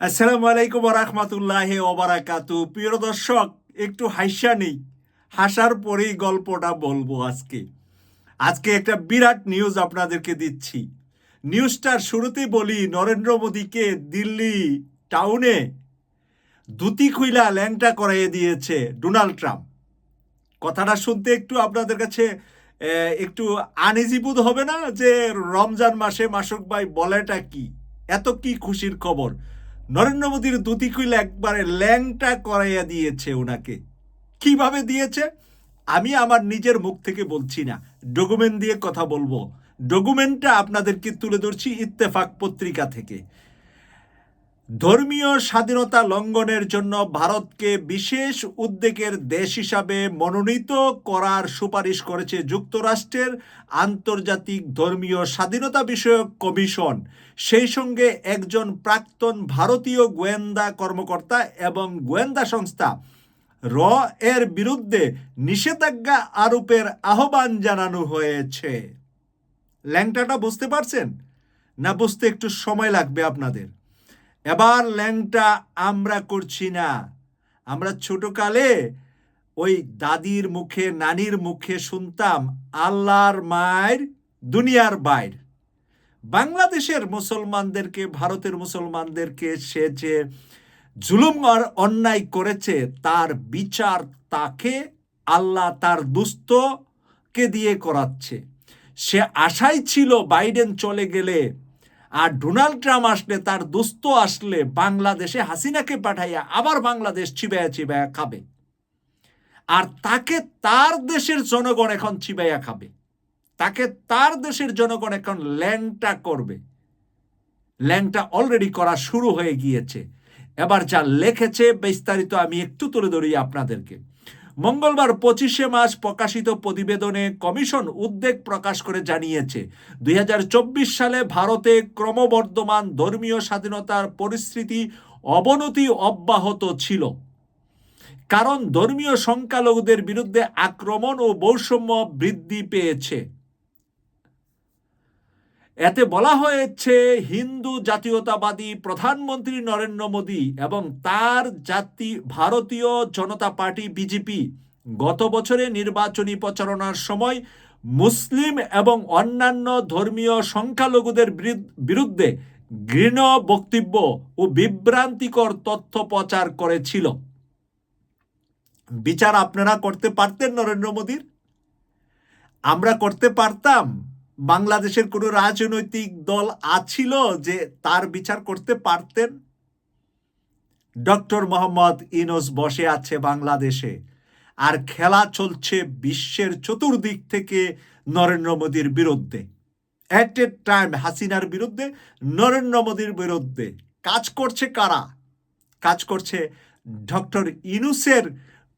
আসসালামু আলাইকুম রহমতুল্লাহ ওবারাকাতু প্রিয় দর্শক, একটু হাসা নেই। হাসার পরেই গল্পটা বলব আজকে। আজকে একটা বিরাট নিউজ আপনাদেরকে দিচ্ছি। নিউজটার শুরুতেই বলি, নরেন্দ্র মোদীকে দিল্লি টাউনে ধুতি খুইলা ল্যাংটা করাইয়ে দিয়েছে ডোনাল্ড ট্রাম্প। কথাটা শুনতে একটু আপনাদের কাছে একটু আনইজিবোধ হবে না যে রমজান মাসে মাসুক ভাই বলেটা কি? এত কি খুশির খবর? নরেন্দ্র মোদীর দুটি কুইলা একবারে ল্যাংটা করাইয়া দিয়েছে ওনাকে কীভাবে দিয়েছে? আমি আমার নিজের মুখ থেকে বলছি না। ডকুমেন্ট দিয়ে কথা বলব। ডকুমেন্টটা আপনাদেরকে তুলে ধরছি ইত্তেফাক পত্রিকা থেকে। ধর্মীয় স্বাধীনতা লঙ্ঘনের জন্য ভারতকে বিশেষ উদ্বেগের দেশ হিসাবে মনোনীত করার সুপারিশ করেছে যুক্তরাষ্ট্রের আন্তর্জাতিক ধর্মীয় স্বাধীনতা বিষয়ক কমিশন। সেই সঙ্গে একজন প্রাক্তন ভারতীয় গোয়েন্দা কর্মকর্তা এবং গোয়েন্দা সংস্থা র এর বিরুদ্ধে নিষেধাজ্ঞা আরোপের আহ্বান জানানো হয়েছে। ল্যাংটাটা বুঝতে পারছেন? না বুঝতে একটু সময় লাগবে আপনাদের? এবার ল্যাংটা আমরা করছি না। আমরা ছোটকালে ওই দাদির মুখে, নানির মুখে শুনতাম, আল্লাহর মায়ের, দুনিয়ার বাইর। বাংলাদেশের মুসলমানদেরকে, ভারতের মুসলমানদেরকে সে যে জুলুম আর অন্যায় করেছে, তার বিচার তাকে, আল্লাহ তার দুস্থকে দিয়ে করাচ্ছে। সে আশাই ছিল বাইডেন চলে গেলে আর ডোনাল্ড ট্রাম্প আসলে তার দোস্ত আসলে বাংলাদেশে হাসিনাকে পাঠাইয়া আবার বাংলাদেশ চিবাইয়া চিবাইয়া খাবে। আর তাকে তার দেশের জনগণ এখন চিবাইয়া খাবে। তাকে তার দেশের জনগণ এখন ল্যাংটা করবে। ল্যাংটা অলরেডি করা শুরু হয়ে গিয়েছে। এবার যা লিখেছে, বিস্তারিত আমি একটু তুলে ধরি আপনাদেরকে। মঙ্গলবার পঁচিশে মাস প্রকাশিত প্রতিবেদনে কমিশন উদ্বেগ প্রকাশ করে জানিয়েছে, দুই হাজার চব্বিশ সালে ভারতে ক্রমবর্ধমান ধর্মীয় স্বাধীনতার পরিস্থিতি অবনতি অব্যাহত ছিল। কারণ ধর্মীয় সংখ্যালঘুদের বিরুদ্ধে আক্রমণ ও বৈষম্য বৃদ্ধি পেয়েছে। এতে বলা হয়েছে, হিন্দু জাতীয়তাবাদী প্রধানমন্ত্রী নরেন্দ্র মোদী এবং তার জাতি ভারতীয় জনতা পার্টি বিজেপি গত বছরে নির্বাচনী প্রচারণার সময় মুসলিম এবং অন্যান্য ধর্মীয় সংখ্যালঘুদের বিরুদ্ধ- ঘৃণ বক্তব্য ও বিভ্রান্তিকর তথ্য প্রচার করেছিল। বিচার আপনারা করতে পারতেন নরেন্দ্র মোদীর? আমরা করতে পারতাম। বাংলাদেশের কোনো রাজনৈতিক দল আছিল যে তার বিচার করতে পারতেন? ডক্টর মোহাম্মদ ইনোস বসে আছে বাংলাদেশে। আর খেলা চলছে বিশ্বের চতুর্দিক থেকে নরেন্দ্র মোদীর বিরুদ্ধে। অ্যাট এ টাইম হাসিনার বিরুদ্ধে, নরেন্দ্র মোদীর বিরুদ্ধে। কাজ করছে কারা? কাজ করছে ডক্টর ইনুসের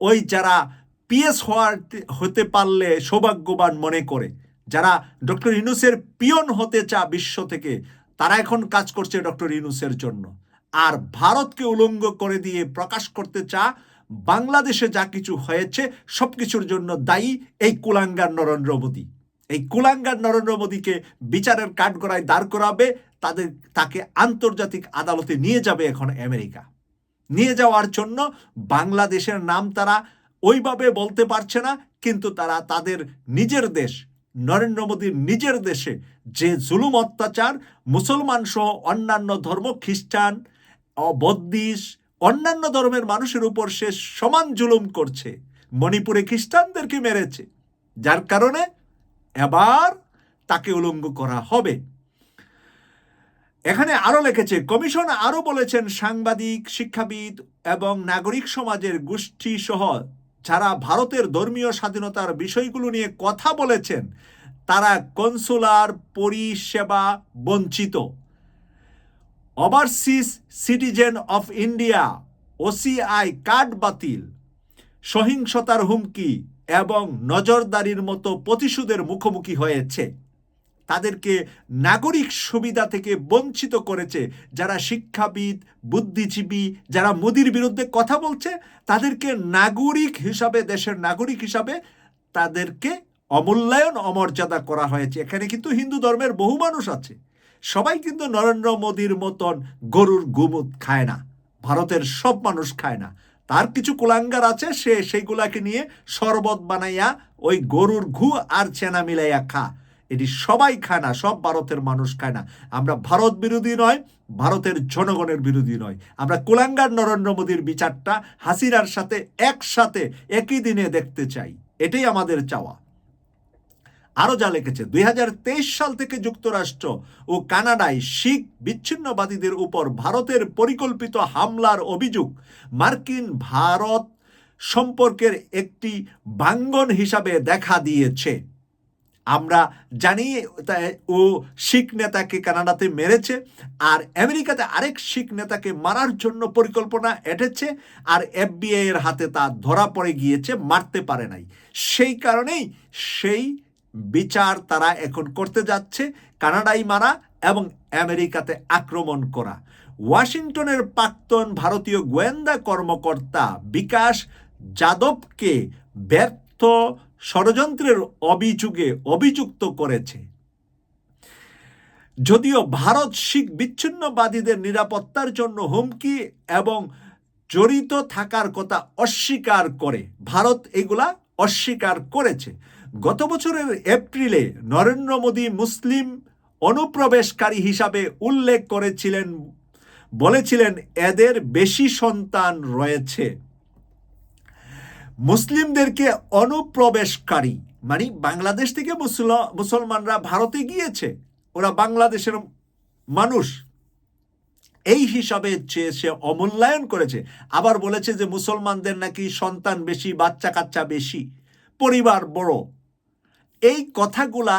ওই যারা পিএস হওয়ার হতে পারলে সৌভাগ্যবান মনে করে। যারা ডক্টর ইনুসের পিয়ন হতে চা বিশ্ব থেকে, তারা এখন কাজ করছে ডক্টর ইনুসের জন্য। আর ভারতকে উলঙ্গ করে দিয়ে প্রকাশ করতে চা, বাংলাদেশে যা কিছু হয়েছে সব কিছুর জন্য দায়ী এই কুলাঙ্গার নরেন্দ্র মোদী। এই কুলাঙ্গার নরেন্দ্র মোদীকে বিচারের কাঠগড়ায় দাঁড় করাবে, তাদের, তাকে আন্তর্জাতিক আদালতে নিয়ে যাবে এখন আমেরিকা। নিয়ে যাওয়ার জন্য বাংলাদেশের নাম তারা ওইভাবে বলতে পারছে না, কিন্তু তারা তাদের নিজের দেশ নরেন্দ্র মোদীর নিজের দেশে যে জুলুম অত্যাচার, মুসলমান সহ অন্যান্য ধর্ম, খ্রিস্টান বদ্দিস অন্যান্য ধর্মের মানুষের উপর সে সমান জুলুম করছে। মণিপুরে খ্রিস্টানদেরকে মেরেছে। যার কারণে এবার তাকে উলঙ্গ করা হবে। এখানে আরও লিখেছে, কমিশন আরও বলেছেন, সাংবাদিক, শিক্ষাবিদ এবং নাগরিক সমাজের গোষ্ঠী সহ যারা ভারতের ধর্মীয় স্বাধীনতার বিষয়গুলো নিয়ে কথা বলেছেন, তারা কনসুলার পরিষেবা বঞ্চিত। Overseas citizen of India OCI card বাতিল, সহিংসতার হুমকি এবং নজরদারির মতো প্রতিশোধের মুখোমুখি হয়েছে। তাদেরকে নাগরিক সুবিধা থেকে বঞ্চিত করেছে। যারা শিক্ষাবিদ, বুদ্ধিজীবী, যারা মোদির বিরুদ্ধে কথা বলছে, তাদেরকে নাগরিক হিসাবে, দেশের নাগরিক হিসাবে তাদেরকে অমূল্যায়ন অমর্যাদা করা হয়েছে। এখানে কিন্তু হিন্দু ধর্মের বহু মানুষ আছে। সবাই কিন্তু নরেন্দ্র মোদীর মতন গরুর গুমুত খায় না। ভারতের সব মানুষ খায় না। তার কিছু কুলাঙ্গার আছে, সে সেইগুলাকে নিয়ে শরবত বানাইয়া ওই গরুর ঘু আর চেনা মিলাইয়া খা। এটি সবাই খায় না, সব ভারতের মানুষ খায় না। আমরা ভারত বিরোধী নয়, ভারতের জনগণের বিরোধী নয়। আমরা কুলাঙ্গার নরেন্দ্র মোদীর বিচারটা হাসিনার সাথে একসাথে, একই দিনে দেখতে চাই। এটাই আমাদের চাওয়া। আরও যা লিখেছে, দুই হাজার তেইশ সাল থেকে যুক্তরাষ্ট্র ও কানাডায় শিখ বিচ্ছিন্নবাদীদের উপর ভারতের পরিকল্পিত হামলার অভিযোগ মার্কিন ভারত সম্পর্কের একটি বাঙ্গন হিসাবে দেখা দিয়েছে। আমরা জানি ও শিখ নেতাকে কানাডাতে মেরেছে, আর আমেরিকাতে আরেক শিখ নেতাকে মারার জন্য পরিকল্পনা এঁটেছে, আর এফবিআই এর হাতে তা ধরা পড়ে গিয়েছে, মারতে পারে নাই। সেই কারণেই সেই বিচার তারা এখন করতে যাচ্ছে কানাডায় মারা এবং আমেরিকাতে আক্রমণ করা। ওয়াশিংটনের প্রাক্তন ভারতীয় গোয়েন্দা কর্মকর্তা বিকাশ যাদবকে ব্যর্থ ষড়যন্ত্রের অভিযোগে অভিযুক্ত করেছে। যদিও ভারত শিখ বিচ্ছিন্নবাদীদের নিরাপত্তার জন্য হুমকি এবং জড়িত থাকার কথা অস্বীকার করে, ভারত এগুলা অস্বীকার করেছে। গত বছরের এপ্রিলে নরেন্দ্র মোদী মুসলিম অনুপ্রবেশকারী হিসাবে উল্লেখ করেছিলেন, বলেছিলেন, এদের বেশি সন্তান রয়েছে। মুসলিমদেরকে অনুপ্রবেশকারী মানে বাংলাদেশ থেকে মুসলমানরা ভারতে গিয়েছে, ওরা বাংলাদেশের মানুষ। এই হিসাবে সে অমূল্যায়ন করেছে, আবার বলেছে যে মুসলমানদের নাকি সন্তান বেশি বাচ্চা কাচ্চা বেশি, পরিবার বড়। এই কথাগুলা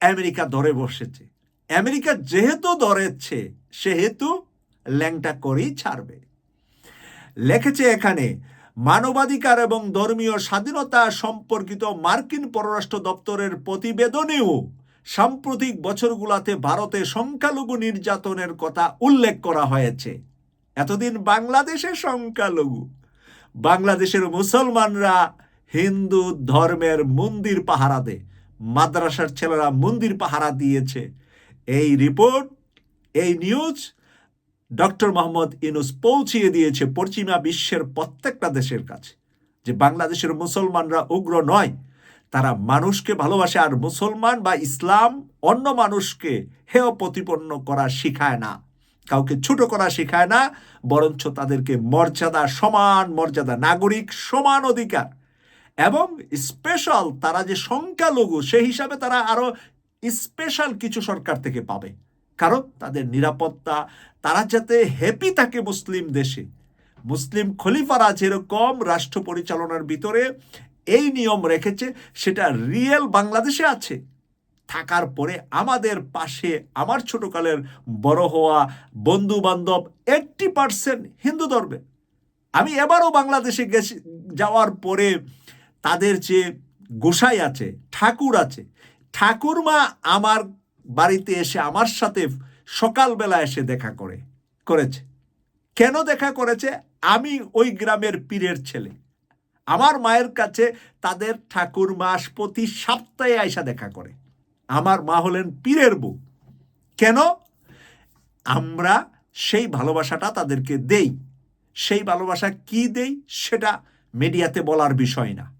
আমেরিকা ধরে বসেছে। আমেরিকা যেহেতু ধরেছে, সেহেতু ল্যাংটা করেই ছাড়বে। লেখেছে এখানে মানবাধিকার এবং ধর্মীয় স্বাধীনতা সম্পর্কিত মার্কিন পররাষ্ট্র দপ্তরের প্রতিবেদনেও সাম্প্রতিক বছরগুলোতে ভারতে সংখ্যালঘু নির্যাতনের কথা উল্লেখ করা হয়েছে। এতদিন বাংলাদেশের সংখ্যালঘু। বাংলাদেশের মুসলমানরা হিন্দু ধর্মের মন্দির পাহারা দেয় মাদ্রাসার ছেলেরা মন্দির পাহারা দিয়েছে। এই রিপোর্ট, এই নিউজ ডক্টর মোহাম্মদ ইনুস পৌঁছিয়ে দিয়েছে পশ্চিমা বিশ্বের প্রত্যেকটা দেশের কাছে যে বাংলাদেশের মুসলমানরা উগ্র নয়, তারা মানুষকে ভালোবাসে আর মুসলমান বা ইসলাম অন্য মানুষকে হেয় প্রতিপন্ন করা শিখায় না, কাউকে ছোট করা শেখায় না, বরঞ্চ তাদেরকে মর্যাদা, সমান মর্যাদা, নাগরিক, সমান অধিকার এবং স্পেশাল তারা যে সংখ্যালঘু সেই হিসাবে তারা আরও স্পেশাল কিছু সরকার থেকে পাবে। কারণ তাদের নিরাপত্তা তারা যাতে হ্যাপি থাকে মুসলিম দেশে। মুসলিম খলিফারা যেরকম রাষ্ট্র পরিচালনার ভিতরে এই নিয়ম রেখেছে, সেটা রিয়েল বাংলাদেশে আছে। থাকার পরে আমাদের পাশে আমার ছোটকালের বড় হওয়া বন্ধু বান্ধব এইট্টি পার্সেন্ট হিন্দু ধর্মে। আমি এবারও বাংলাদেশে গেছি, যাওয়ার পরে তাদের যে গোসাই আছে, ঠাকুর আছে, ঠাকুরমা আমার বাড়িতে এসে আমার সাথে সকালবেলা এসে দেখা করে, করেছে। কেন দেখা করেছে? আমি ওই গ্রামের পীরের ছেলে। আমার মায়ের কাছে তাদের ঠাকুর মাস প্রতি সপ্তাহে আয়সা দেখা করে। আমার মা হলেন পীরের বউ। কেন? আমরা সেই ভালোবাসাটা তাদেরকে দেই। সেই ভালোবাসা কি দেই সেটা মিডিয়াতে বলার বিষয় না।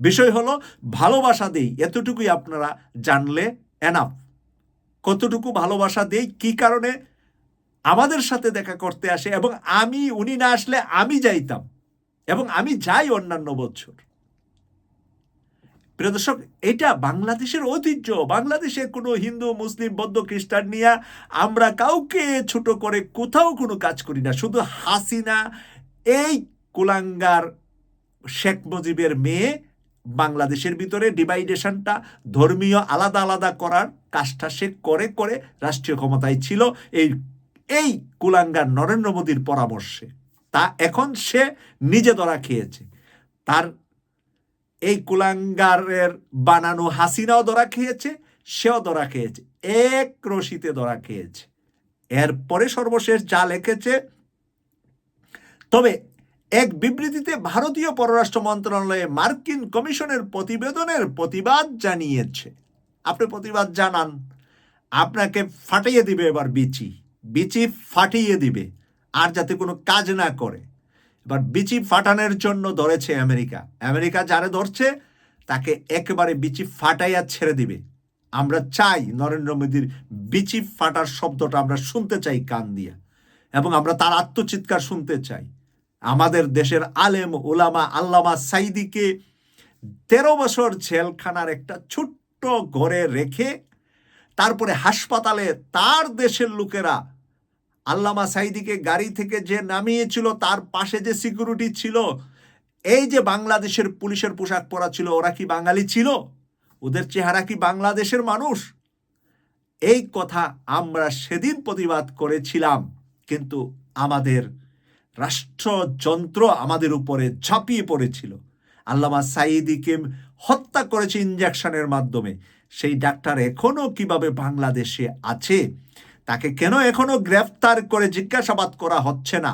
বিষয় হলো, ভালোবাসা দেই। এতটুকুই আপনারা জানলে এনাফ কতটুকু ভালোবাসা দেই, কি কারণে আমাদের সাথে দেখা করতে আসে এবং আমি, উনি না আসলে আমি যাইতাম এবং আমি যাই অন্যান্য বছর। প্রিয় দর্শক, এটা বাংলাদেশের ঐতিহ্য। বাংলাদেশে কোনো হিন্দু, মুসলিম, বৌদ্ধ, খ্রিস্টান নিয়ে আমরা কাউকে ছোট করে কোথাও কোনো কাজ করি না। শুধু হাসিনা, এই কুলাঙ্গার শেখ মুজিবের মেয়ে বাংলাদেশের ভিতরে ডিভাইডেশনটা ধর্মীয় আলাদা আলাদা করার কাজটা সে করে করে রাষ্ট্রীয় ক্ষমতায় ছিল এই এই কুলাঙ্গার নরেন্দ্র মোদীর পরামর্শে। তা এখন সে নিজে ধরা খেয়েছে। তার এই কুলাঙ্গারের বানানো হাসিনাও ধরা খেয়েছে, সেও ধরা খেয়েছে, এক রশিতে ধরা খেয়েছে। এরপরে সর্বশেষ যা লিখেছে, তবে এক বিবৃতিতে ভারতীয় পররাষ্ট্র মন্ত্রণালয়ে মার্কিন কমিশনের প্রতিবেদনের প্রতিবাদ জানিয়েছে। আপনি প্রতিবাদ জানান। আপনাকে ফাটিয়ে দিবে এবার বিচি। বিচি ফাটিয়ে দিবে, আর যাতে কোনো কাজ না করে। এবার বিচি ফাটানোর জন্য ধরেছে আমেরিকা। আমেরিকা যারা ধরছে, তাকে একেবারে বিচি ফাটাইয়া ছেড়ে দিবে। আমরা চাই নরেন্দ্র মোদীর বিচি ফাটার শব্দটা আমরা শুনতে চাই কান দিয়া, এবং আমরা তার আত্মচিৎকার শুনতে চাই। আমাদের দেশের আলেম ওলামা আল্লামা সাইদিকে তেরো বছর জেলখানার একটা ছোট্ট ঘরে রেখে তারপরে হাসপাতালে তার দেশের লোকেরা আল্লামা সাইদিকে গাড়ি থেকে যে নামিয়েছিল, তার পাশে যে সিকিউরিটি ছিল, এই যে বাংলাদেশের পুলিশের পোশাক পরা ছিল, ওরা কি বাঙালি ছিল? ওদের চেহারা কি বাংলাদেশের মানুষ? এই কথা আমরা সেদিন প্রতিবাদ করেছিলাম, কিন্তু আমাদের রাষ্ট্রযন্ত্র আমাদের উপরে ঝাঁপিয়ে পড়েছিল। আল্লামা সাইদিকে হত্যা করেছে ইঞ্জেকশনের মাধ্যমে। সেই ডাক্তার এখনও কীভাবে বাংলাদেশে আছে, তাকে কেন এখনও গ্রেফতার করে জিজ্ঞাসাবাদ করা হচ্ছে না?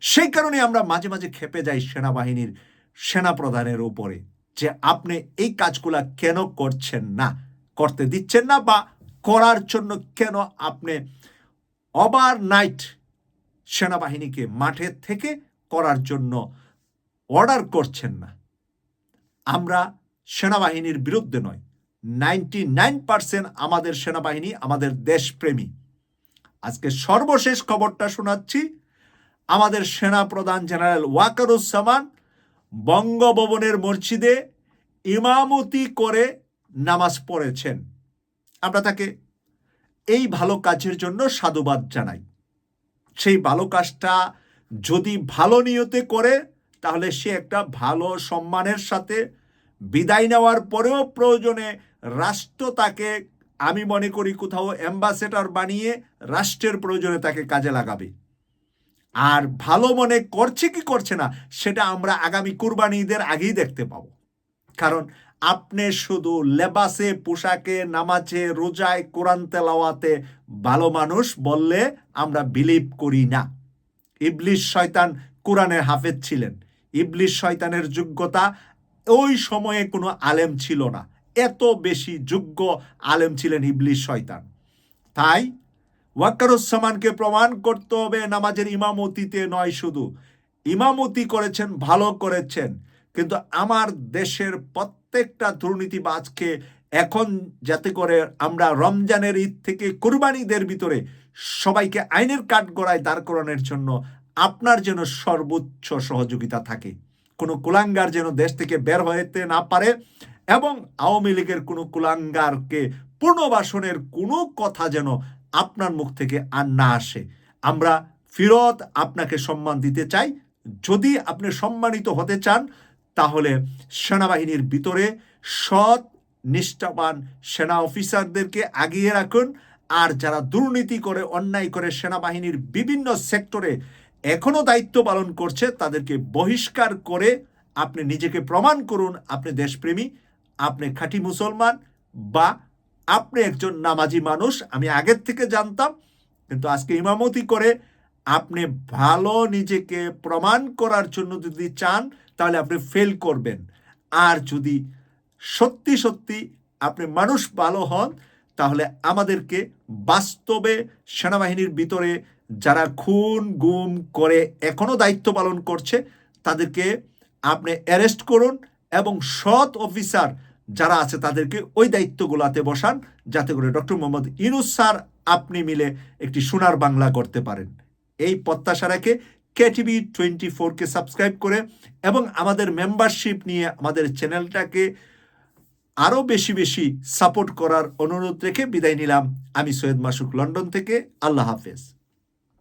সেই কারণে আমরা মাঝে মাঝে খেপে যাই সেনাবাহিনীর সেনাপ্রধানের উপরে যে আপনি এই কাজগুলা কেন করছেন না? করতে দিচ্ছেন না বা করার জন্য কেন আপনি ওভার নাইট সেনাবাহিনীকে মাঠে থেকে করার জন্য অর্ডার করছেন না। আমরা সেনাবাহিনীর বিরুদ্ধে নয়, নাইনটি নাইন পার্সেন্ট আমাদের সেনাবাহিনী আমাদের দেশপ্রেমী। আজকে সর্বশেষ খবরটা শোনাচ্ছি, আমাদের সেনা প্রধান জেনারেল ওয়াকারুজ্জামান বঙ্গভবনের মসজিদে ইমামতি করে নামাজ পড়েছেন। আমরা তাকে এই ভালো কাজের জন্য সাধুবাদ জানাই। সেই ভালো কাজটা যদি ভালো নিয়তে করে, তাহলে সে একটা ভালো সম্মানের সাথে বিদায় নেওয়ার পরেও প্রয়োজনে রাষ্ট্র তাকে, আমি মনে করি কোথাও অ্যাম্বাসেডর বানিয়ে রাষ্ট্রের প্রয়োজনে তাকে কাজে লাগাবে। আর ভালো মনে করছে কি করছে না, সেটা আমরা আগামী কুরবানি ঈদের আগেই দেখতে পাবো। কারণ আপনি শুধু লেবাসে, পোশাকে, নামাজে, রোজায়, কোরআন তেলাওয়াতে ভালো মানুষ বললে আমরা বিলিভ করি না। ইবলিশ শয়তান কোরআনের হাফেজ ছিলেন। ইবলিশ শয়তানের যোগ্যতা ওই সময়ে কোনো আলেম ছিল না। এত বেশি যোগ্য আলেম ছিলেন ইবলিশ শয়তান। তাই ওয়াক্কারুজ্জামানকে প্রমাণ করতে হবে, নামাজের ইমামতিতে নয় শুধু। ইমামতি করেছেন, ভালো করেছেন। কিন্তু আমার দেশের প্রত্যেকটা দুর্নীতিবাজকে এখন যাতে করে আমরা রমজানের ঈদ থেকে কোরবানিদের ভিতরে সবাইকে আইনের কাঠগড়ায় দাঁড় করানোর জন্য আপনার যেন সর্বোচ্চ সহযোগিতা থাকে। কোনো কুলাঙ্গার যেন দেশ থেকে বের হতে না পারে এবং আওয়ামী লীগের কোনো কুলাঙ্গারকে পুনর্বাসনের কোনো কথা যেন আপনার মুখ থেকে আর না আসে। আমরা ফিরত আপনাকে সম্মান দিতে চাই। যদি আপনি সম্মানিত হতে চান তাহলে সেনাবাহিনীর ভিতরে সৎ, নিষ্ঠাবান সেনা অফিসারদেরকে আগিয়ে রাখুন। আর যারা দুর্নীতি করে, অন্যায় করে সেনাবাহিনীর বিভিন্ন সেক্টরে এখনও দায়িত্ব পালন করছে, তাদেরকে বহিষ্কার করে আপনি নিজেকে প্রমাণ করুন, আপনি দেশপ্রেমী, আপনি খাঁটি মুসলমান বা আপনি একজন নামাজি মানুষ। আমি আগের থেকে জানতাম, কিন্তু আজকে ইমামতি করে আপনি ভালো নিজেকে প্রমাণ করার জন্য যদি চান তাহলে আপনি ফেল করবেন। আর যদি সত্যি সত্যি আপনি মানুষ ভালো হন, তাহলে আমাদেরকে বাস্তবে সেনাবাহিনীর ভিতরে যারা খুন, গুম করে এখনও দায়িত্ব পালন করছে, তাদেরকে আপনি অ্যারেস্ট করুন এবং সৎ অফিসার যারা আছে তাদেরকে ওই দায়িত্বগুলোতে বসান, যাতে করে ডক্টর মোহাম্মদ ইনুস স্যার আপনি মিলে একটি সোনার বাংলা করতে পারেন। এই প্রত্যাশা রেখে কেটিভি টোয়েন্টি ফোরকে সাবস্ক্রাইব করে এবং আমাদের মেম্বারশিপ নিয়ে আমাদের চ্যানেলটাকে আরও বেশি বেশি সাপোর্ট করার অনুরোধ রেখে বিদায় নিলাম। আমি সৈয়দ মাসুক লন্ডন থেকে। আল্লাহ হাফেজ।